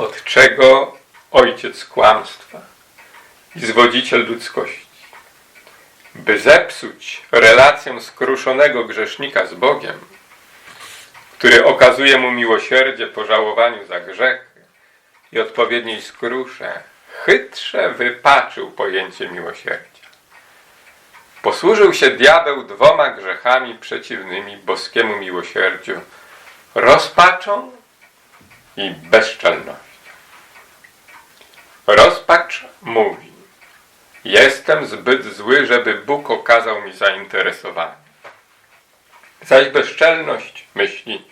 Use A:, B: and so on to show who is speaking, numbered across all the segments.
A: od czego ojciec kłamstwa i zwodziciel ludzkości, by zepsuć relację skruszonego grzesznika z Bogiem, który okazuje mu miłosierdzie po żałowaniu za grzechy i odpowiedniej skrusze, chytrze wypaczył pojęcie miłosierdzia. Posłużył się diabeł dwoma grzechami przeciwnymi boskiemu miłosierdziu, rozpaczą i bezczelnością. Rozpacz mówi, jestem zbyt zły, żeby Bóg okazał mi zainteresowanie. Zaś bezczelność myśli,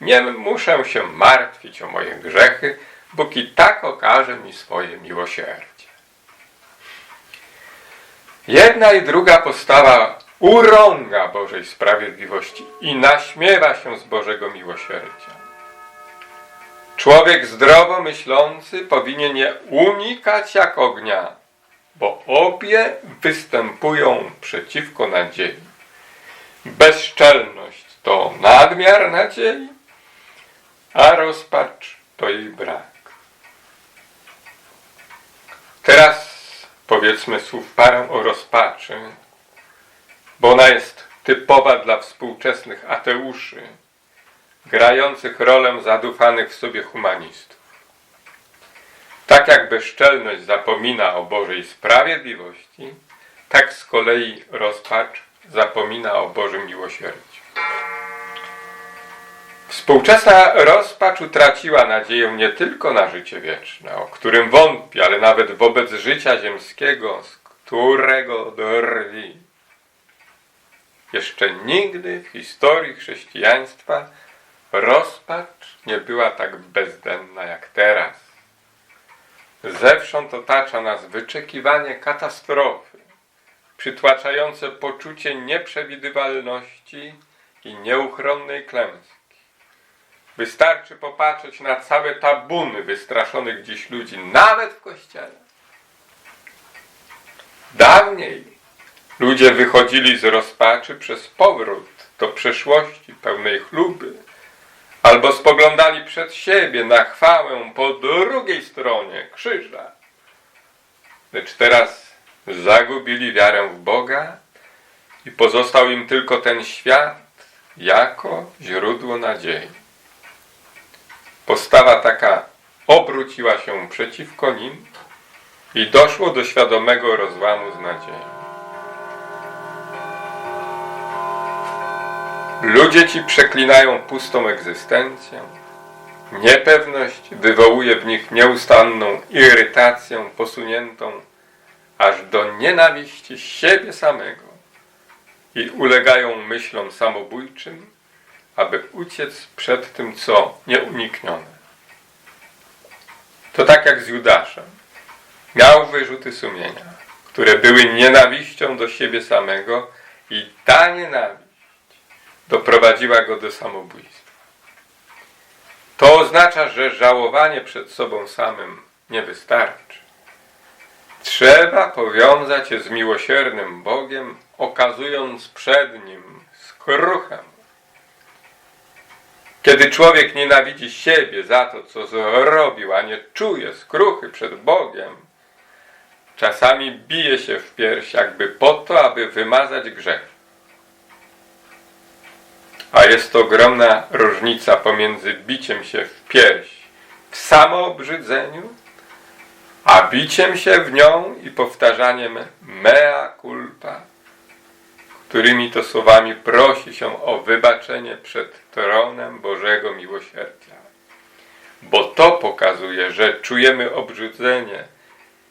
A: nie muszę się martwić o moje grzechy, Bóg i tak okaże mi swoje miłosierdzie. Jedna i druga postawa urąga Bożej sprawiedliwości i naśmiewa się z Bożego miłosierdzia. Człowiek zdrowo myślący powinien je unikać jak ognia, bo obie występują przeciwko nadziei. Bezczelność to nadmiar nadziei, a rozpacz to jej brak. Teraz powiedzmy słów parę o rozpaczy, bo ona jest typowa dla współczesnych ateuszy, grających rolę zadufanych w sobie humanistów. Tak jak bezczelność zapomina o Bożej sprawiedliwości, tak z kolei rozpacz zapomina o Bożym miłosierdziu. Współczesna rozpacz utraciła nadzieję nie tylko na życie wieczne, o którym wątpi, ale nawet wobec życia ziemskiego, z którego drwi. Jeszcze nigdy w historii chrześcijaństwa rozpacz nie była tak bezdenna jak teraz. Zewsząd otacza nas wyczekiwanie katastrofy, przytłaczające poczucie nieprzewidywalności i nieuchronnej klęski. Wystarczy popatrzeć na całe tabuny wystraszonych dziś ludzi, nawet w kościele. Dawniej ludzie wychodzili z rozpaczy przez powrót do przeszłości pełnej chluby, albo spoglądali przed siebie na chwałę po drugiej stronie krzyża. Lecz teraz zagubili wiarę w Boga i pozostał im tylko ten świat jako źródło nadziei. Postawa taka obróciła się przeciwko nim i doszło do świadomego rozłamu z nadzieją. Ludzie ci przeklinają pustą egzystencję. Niepewność wywołuje w nich nieustanną irytację posuniętą aż do nienawiści siebie samego i ulegają myślom samobójczym, aby uciec przed tym, co nieuniknione. To tak jak z Judaszem. Miał wyrzuty sumienia, które były nienawiścią do siebie samego i ta nienawiść doprowadziła go do samobójstwa. To oznacza, że żałowanie przed sobą samym nie wystarczy. Trzeba powiązać się z miłosiernym Bogiem, okazując przed Nim skruchę. Kiedy człowiek nienawidzi siebie za to, co zrobił, a nie czuje skruchy przed Bogiem, czasami bije się w pierś, jakby po to, aby wymazać grzech. A jest to ogromna różnica pomiędzy biciem się w pierś w samoobrzydzeniu, a biciem się w nią i powtarzaniem mea culpa, którymi to słowami prosi się o wybaczenie przed tronem Bożego Miłosierdzia. Bo to pokazuje, że czujemy obrzydzenie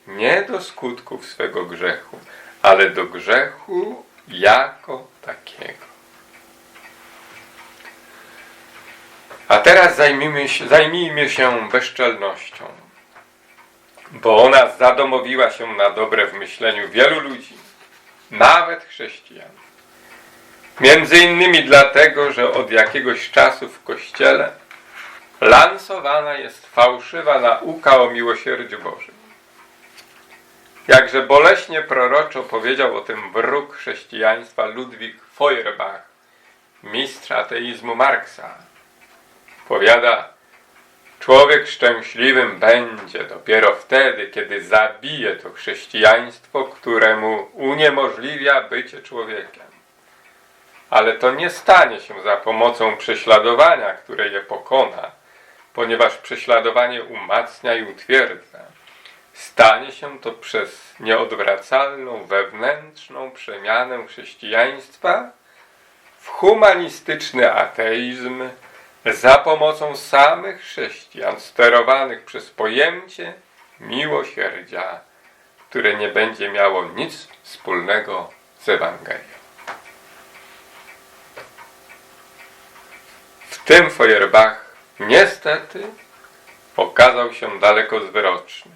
A: nie do skutków swego grzechu, ale do grzechu jako takiego. A teraz zajmijmy się, zajmijmy się bezczelnością, bo ona zadomowiła się na dobre w myśleniu wielu ludzi, nawet chrześcijan. Między innymi dlatego, że od jakiegoś czasu w Kościele lansowana jest fałszywa nauka o miłosierdziu Bożym. Jakże boleśnie proroczo powiedział o tym wróg chrześcijaństwa Ludwik Feuerbach, mistrz ateizmu Marksa. Powiada, Człowiek szczęśliwym będzie dopiero wtedy, kiedy zabije to chrześcijaństwo, któremu uniemożliwia bycie człowiekiem. Ale to nie stanie się za pomocą prześladowania, które je pokona, ponieważ prześladowanie umacnia i utwierdza. Stanie się to przez nieodwracalną wewnętrzną przemianę chrześcijaństwa w humanistyczny ateizm za pomocą samych chrześcijan sterowanych przez pojęcie miłosierdzia, które nie będzie miało nic wspólnego z Ewangelią. W tym Feuerbach niestety okazał się daleko zwroczny.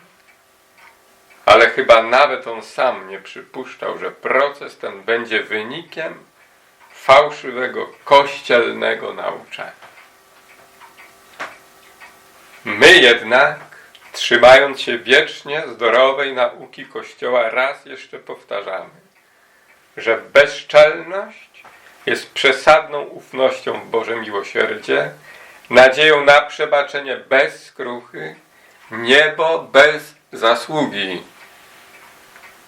A: Ale chyba nawet on sam nie przypuszczał, że proces ten będzie wynikiem fałszywego kościelnego nauczania. My jednak, trzymając się wiecznie zdrowej nauki Kościoła, raz jeszcze powtarzamy, że bezczelność jest przesadną ufnością w Boże miłosierdzie, nadzieją na przebaczenie bez skruchy, niebo bez zasługi.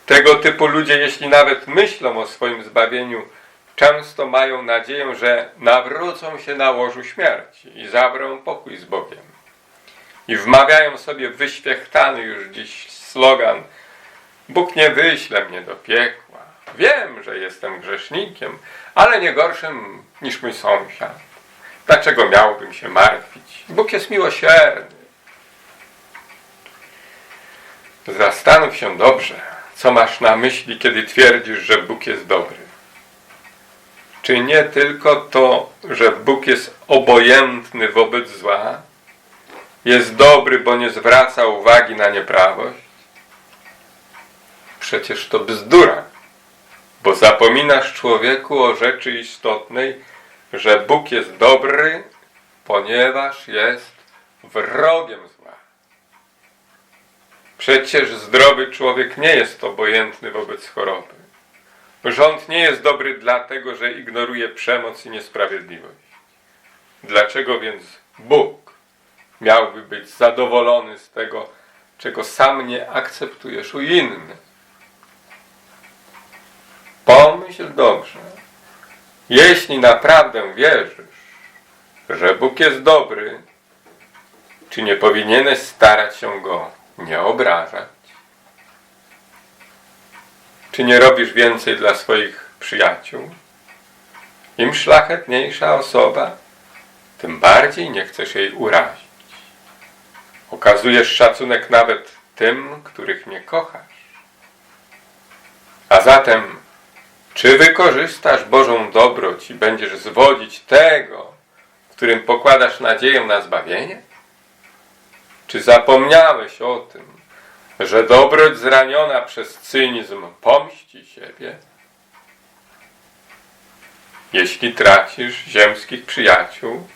A: Tego typu ludzie, jeśli nawet myślą o swoim zbawieniu, często mają nadzieję, że nawrócą się na łożu śmierci i zabrą pokój z Bogiem. I wmawiają sobie wyświechtany już dziś slogan Bóg nie wyśle mnie do piekła. Wiem, że jestem grzesznikiem, ale nie gorszym niż mój sąsiad. Dlaczego miałbym się martwić? Bóg jest miłosierny. Zastanów się dobrze, co masz na myśli, kiedy twierdzisz, że Bóg jest dobry. Czy nie tylko to, że Bóg jest obojętny wobec zła, jest dobry, bo nie zwraca uwagi na nieprawość? Przecież to bzdura, bo zapominasz człowieku o rzeczy istotnej, że Bóg jest dobry, ponieważ jest wrogiem zła. Przecież zdrowy człowiek nie jest obojętny wobec choroby. Rząd nie jest dobry dlatego, że ignoruje przemoc i niesprawiedliwość. Dlaczego więc Bóg miałby być zadowolony z tego, czego sam nie akceptujesz u innych? Pomyśl dobrze. Jeśli naprawdę wierzysz, że Bóg jest dobry, czy nie powinieneś starać się Go nie obrażać? Czy nie robisz więcej dla swoich przyjaciół? Im szlachetniejsza osoba, tym bardziej nie chcesz jej urazić. Okazujesz szacunek nawet tym, których nie kochasz. A zatem, czy wykorzystasz Bożą dobroć i będziesz zwodzić tego, którym pokładasz nadzieję na zbawienie? Czy zapomniałeś o tym, że dobroć zraniona przez cynizm pomści siebie? Jeśli tracisz ziemskich przyjaciół,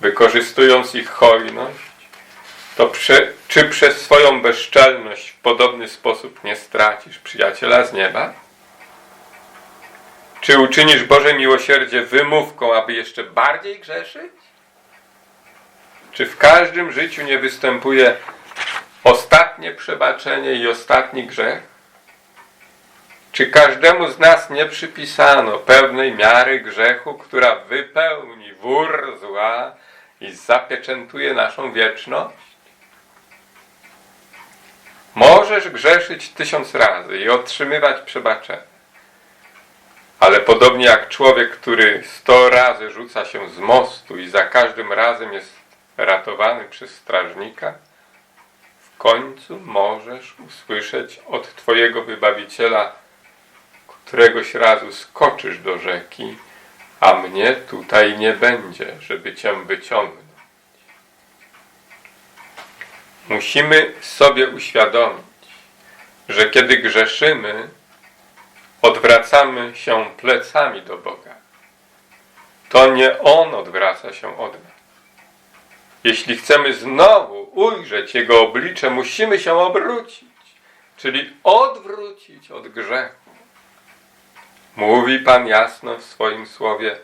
A: wykorzystując ich hojność, to czy przez swoją bezczelność w podobny sposób nie stracisz przyjaciela z nieba? Czy uczynisz Boże miłosierdzie wymówką, aby jeszcze bardziej grzeszyć? Czy w każdym życiu nie występuje ostatnie przebaczenie i ostatni grzech? Czy każdemu z nas nie przypisano pewnej miary grzechu, która wypełni wór zła i zapieczętuje naszą wieczność? Możesz grzeszyć tysiąc razy i otrzymywać przebaczenie. Ale podobnie jak człowiek, który sto razy rzuca się z mostu i za każdym razem jest ratowany przez strażnika, w końcu możesz usłyszeć od Twojego wybawiciela, któregoś razu skoczysz do rzeki, a mnie tutaj nie będzie, żeby Cię wyciągnąć. Musimy sobie uświadomić, że kiedy grzeszymy, odwracamy się plecami do Boga. To nie On odwraca się od nas. Jeśli chcemy znowu ujrzeć Jego oblicze, musimy się obrócić, czyli odwrócić od grzechu. Mówi Pan jasno w swoim słowie: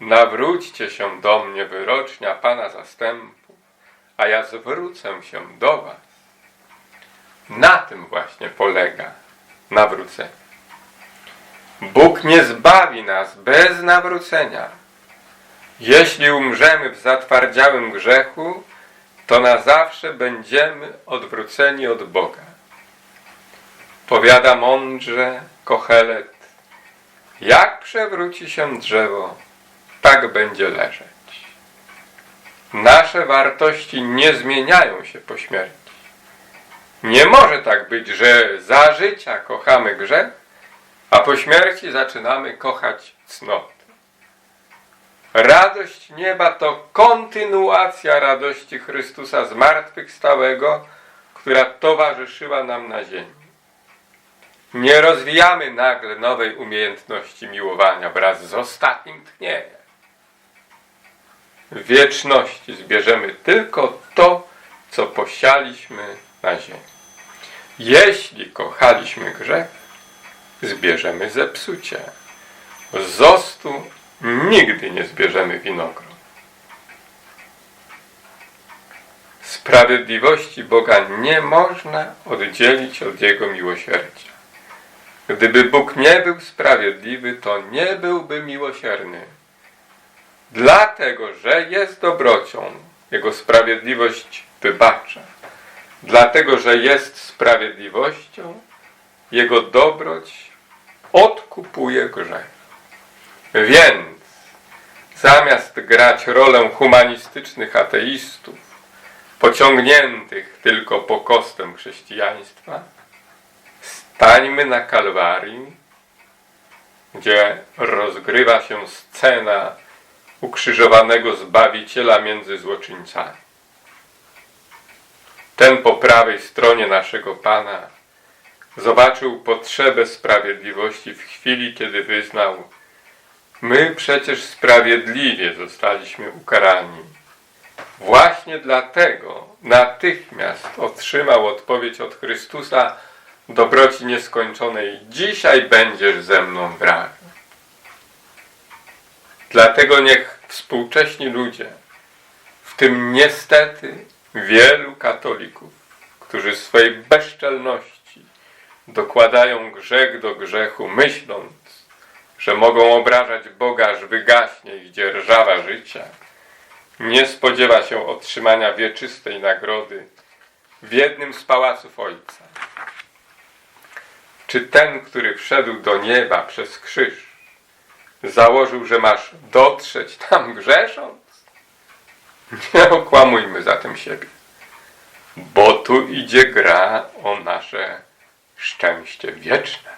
A: Nawróćcie się do mnie, wyrocznia Pana zastępów, a ja zwrócę się do was. Na tym właśnie polega nawrócenie. Bóg nie zbawi nas bez nawrócenia. Jeśli umrzemy w zatwardziałym grzechu, to na zawsze będziemy odwróceni od Boga. Powiada mądrze Kochelet, jak przewróci się drzewo, tak będzie leżeć. Nasze wartości nie zmieniają się po śmierci. Nie może tak być, że za życia kochamy grzech, a po śmierci zaczynamy kochać cnotę. Radość nieba to kontynuacja radości Chrystusa zmartwychwstałego, która towarzyszyła nam na ziemi. Nie rozwijamy nagle nowej umiejętności miłowania wraz z ostatnim tchnieniem. W wieczności zbierzemy tylko to, co posialiśmy na ziemi. Jeśli kochaliśmy grzech, zbierzemy zepsucie. Z ostu nigdy nie zbierzemy winogron. Sprawiedliwości Boga nie można oddzielić od Jego miłosierdzia. Gdyby Bóg nie był sprawiedliwy, to nie byłby miłosierny. Dlatego, że jest dobrocią, Jego sprawiedliwość wybacza. Dlatego, że jest sprawiedliwością, Jego dobroć odkupuje grzech. Więc zamiast grać rolę humanistycznych ateistów, pociągniętych tylko po kostem chrześcijaństwa, stańmy na Kalwarii, gdzie rozgrywa się scena ukrzyżowanego Zbawiciela między złoczyńcami. Ten po prawej stronie naszego Pana zobaczył potrzebę sprawiedliwości w chwili, kiedy wyznał My przecież sprawiedliwie zostaliśmy ukarani. Właśnie dlatego natychmiast otrzymał odpowiedź od Chrystusa dobroci nieskończonej. Dzisiaj będziesz ze mną w raju. Dlatego niech współcześni ludzie, w tym niestety wielu katolików, którzy swej bezczelności dokładają grzech do grzechu, myśląc, że mogą obrażać Boga, aż wygaśnie ich dzierżawa życia, nie spodziewa się otrzymania wieczystej nagrody w jednym z pałaców Ojca. Czy ten, który wszedł do nieba przez krzyż, założył, że masz dotrzeć tam grzesząc? Nie okłamujmy zatem siebie, bo tu idzie gra o nasze szczęście wieczne.